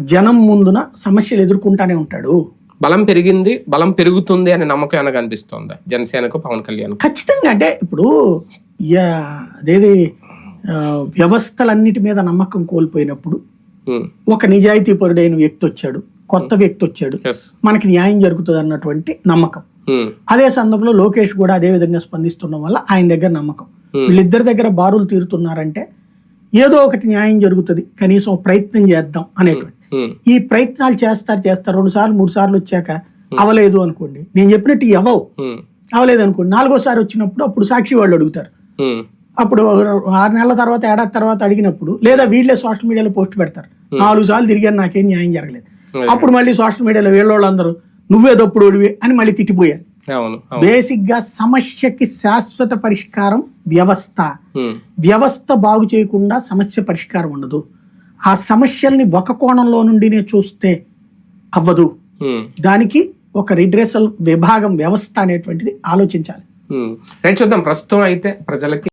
జనం ముందున సమస్యలు ఎదుర్కొంటానే ఉంటాడు. బలం పెరిగింది బలం పెరుగుతుంది అనే నమ్మకం ఏమైనా కనిపిస్తుంది? జనసేనకు పవన్ కళ్యాణ్ ఖచ్చితంగా అంటే ఇప్పుడు యా- అదేది వ్యవస్థలన్నిటి మీద నమ్మకం కోల్పోయినప్పుడు ఒక నిజాయితీపరుడైన వ్యక్తి వచ్చాడు కొత్త వ్యక్తి వచ్చాడు. మనకి న్యాయం జరుగుతుంది అన్నటువంటి నమ్మకం అదే సందర్భంలో లోకేష్ కూడా అదే విధంగా స్పందిస్తుండడం వల్ల ఆయన దగ్గర నమ్మకం. వీళ్ళిద్దరి దగ్గర బారులు తీరుతున్నారంటే ఏదో ఒకటి న్యాయం జరుగుతుంది. కనీసం ప్రయత్నం చేద్దాం అనేటువంటి. ఈ ప్రయత్నాలు చేస్తారు చేస్తారు. రెండు సార్లు మూడు సార్లు వచ్చాక అవలేదు అనుకోండి. నేను చెప్పినట్టు అవ్వవు అవలేదు అనుకోండి. నాలుగోసారి వచ్చినప్పుడు అప్పుడు సాక్షి వాళ్ళు అడుగుతారు. అప్పుడు ఆరు నెలల తర్వాత ఏడాది తర్వాత అడిగినప్పుడు లేదా వీళ్ళే సోషల్ మీడియాలో పోస్ట్ పెడతారు. నాలుగు సార్లు తిరిగాను నాకేం న్యాయం జరగలేదు. అప్పుడు మళ్ళీ సోషల్ మీడియాలో వీళ్ళోళ్ళందరూ నువ్వే ఒడివే అని మళ్ళీ తిట్టిపోయారు. బేసిక్గా సమస్యకి శాశ్వత పరిష్కారం వ్యవస్థ. వ్యవస్థ బాగు చేయకుండా సమస్య పరిష్కారం ఉండదు. ఆ సమస్యల్ని ఒక కోణంలో నుండినే చూస్తే అవ్వదు. దానికి ఒక రిడ్రెసల్ విభాగం వ్యవస్థ అనేటువంటిది ఆలోచించాలి. రైట్ చూద్దాం. ప్రస్తుతం అయితే ప్రజలకి